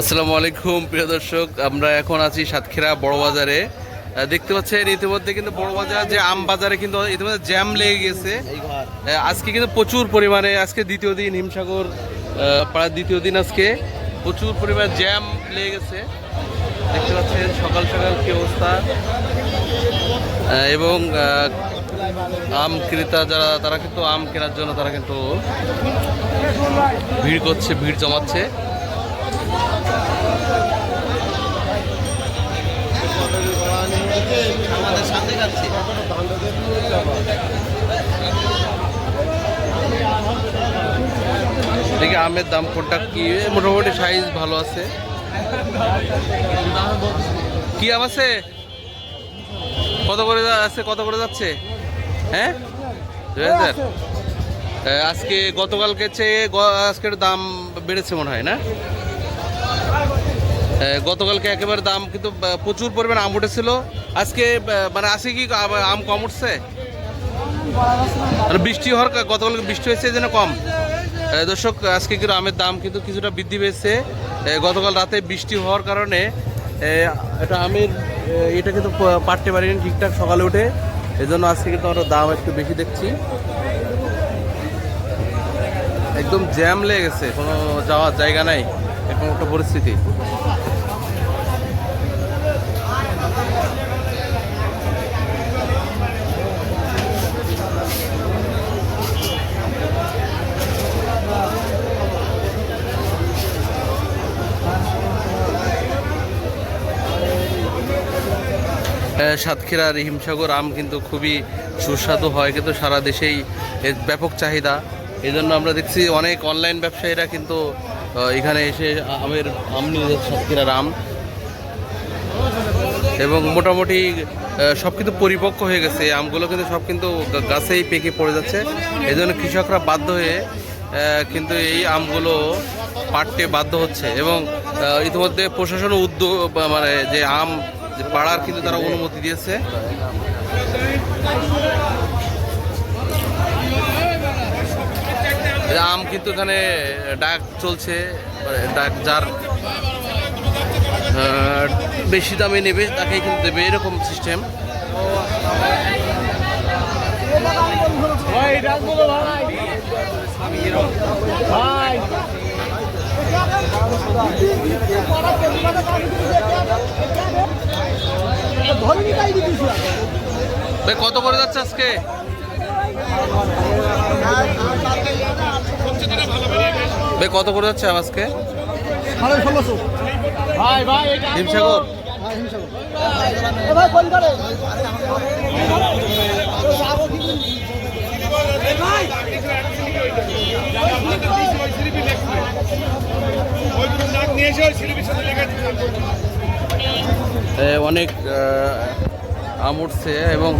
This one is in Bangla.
আসসালামু আলাইকুম প্রিয় দর্শক। আমরা এখন আছি সাতক্ষীরা বড় বাজারে। দেখতে পাচ্ছেন ইতিমধ্যে কিন্তু বড় বাজার যে আম বাজারে কিন্তু ইতিমধ্যে জ্যাম লেগে গেছে। আজকে কিন্তু প্রচুর পরিমাণে আজকে দ্বিতীয় দিন হিমসাগর পাড়ার দ্বিতীয় দিন আজকে প্রচুর পরিমাণে জ্যাম লেগে গেছে। দেখতে পাচ্ছেন সকাল সকাল কি অবস্থা। এবং আম ক্রেতা যারা তারা কিন্তু আম কেনার জন্য তারা কিন্তু ভিড় করছে ভিড় জমাচ্ছে। দেখি আমের দাম কোনটা কি? মোটামুটি সাইজ ভালো আছে। কি আম আছে? কত করে আছে, কত করে যাচ্ছে? হ্যাঁ? দুই হাজার আজকে গতকালকে চেয়ে আজকের দাম বেড়েছে মনে হয়, না? গতকালকে একেবারে দাম কিন্তু প্রচুর পরিমাণ আম উঠেছিল। আজকে মানে আজকে কি আম- কম উঠছে? মানে বৃষ্টি হওয়ার গতকালকে বৃষ্টি হয়েছে জন্য কম। দর্শক, আজকে কিন্তু আমের দাম কিন্তু কিছুটা বৃদ্ধি পেয়েছে। গতকাল রাতে বৃষ্টি হওয়ার কারণে এটা আমের এটা কিন্তু পারতে পারিনি ঠিকঠাক সকালে উঠে। এই জন্য আজকে কিন্তু আমরা দাম একটু বেশি দেখছি। একদম জ্যাম লেগে গেছে, কোনো যাওয়ার জায়গা নাই এরকম একটা পরিস্থিতি। সাতক্ষীরার হিমসাগর আম কিন্তু খুবই সুস্বাদু হয়, কিন্তু সারা দেশেই এর ব্যাপক চাহিদা। এই জন্য আমরা দেখছি অনেক অনলাইন ব্যবসায়ীরা কিন্তু এখানে এসে আমের আম নিয়ে যাচ্ছে, সাতক্ষীরার আম। এবং মোটামুটি সব কিন্তু পরিপক্ক হয়ে গেছে। আমগুলো কিন্তু সব কিন্তু গাছেই পেকে পড়ে যাচ্ছে। এই জন্য কৃষকরা বাধ্য হয়ে কিন্তু এই আমগুলো পাড়তে বাধ্য হচ্ছে এবং ইতিমধ্যে প্রশাসন উদ্যোগ মানে যে আম পাড়ার কিন্তু তারা অনুমতি দিয়েছে। আম কিন্তু এখানে ডাক চলছে মানে ডাক যার বেশি দামে নেবে তাকে কিন্তু দেবে এরকম সিস্টেম ভাই কত করে যাচ্ছে আজকে? ভাই কত করে যাচ্ছে আজকে? হিমসাগর। অনেক আম উঠছে এবং